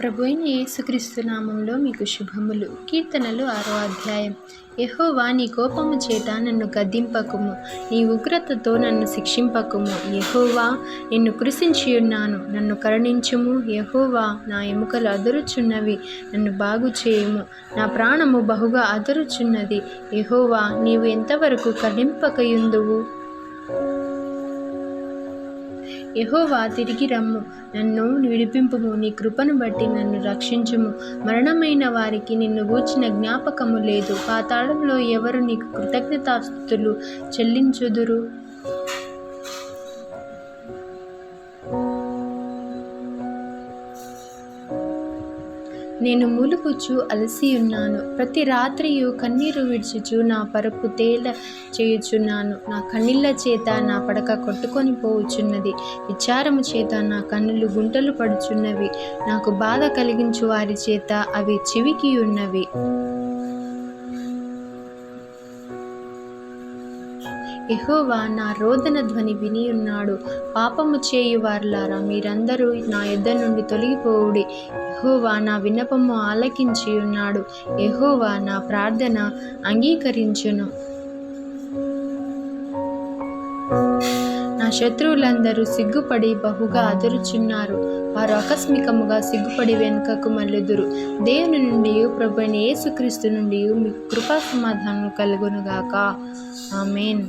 ప్రభు అయిన యేసుక్రీస్తు నామంలో మీకు శుభములు. కీర్తనలు ఆరో అధ్యాయం. యహోవా నీ కోపము చేత నన్ను గద్దింపకుము. నీ ఉగ్రతతో నన్ను శిక్షింపకుము. యహోవా నిన్ను కృషించి ఉన్నాను నన్ను కరుణించుము. యహోవా నా ఎముకలు అదురుచున్నవి నన్ను బాగు చేయుము. నా ప్రాణము బహుగా అదురుచున్నది. యహోవా నీవు ఎంతవరకు కరుణింపకయుందువు? యహోవా తిరిగి రమ్ము. నన్ను విడిపింపుము. నీ కృపను బట్టి నన్ను రక్షించుము. మరణమైన వారికి నిన్ను గూర్చిన జ్ఞాపకము లేదు. పాతాళంలో ఎవరు నీకు కృతజ్ఞతాస్తులు చెల్లించుదురు? నేను మూలుగుచు అలసి ఉన్నాను. ప్రతి రాత్రియు కన్నీరు విడిచుచు నా పరుపు తేల చేయుచున్నాను. నా కన్నీళ్ళ చేత నా పడక కొట్టుకొని పోవుచున్నది. విచారము చేత నా కన్నులు గుంటలు పడుచున్నవి. నాకు బాధ కలిగించు వారి చేత అవి చివికి ఉన్నవి ఎహోవా నా రోదన ధ్వని విని ఉన్నాడు పాపము చేయువారులారా మీరందరూ నా ఎద్ద నుండి తొలగిపోవుడి. ఎహోవా నా విన్నపము ఆలకించి ఉన్నాడు ఎహోవా నా ప్రార్థన అంగీకరించును. నా శత్రువులందరూ సిగ్గుపడి బహుగా అదురుచున్నారు. వారు ఆకస్మికముగా సిగ్గుపడి వెనుకకు మల్లుదురు దేవుని నుండి ప్రభు యేసుక్రీస్తు నుండి మీకు కృపా సమాధానం కలుగునుగాక. ஆமேன்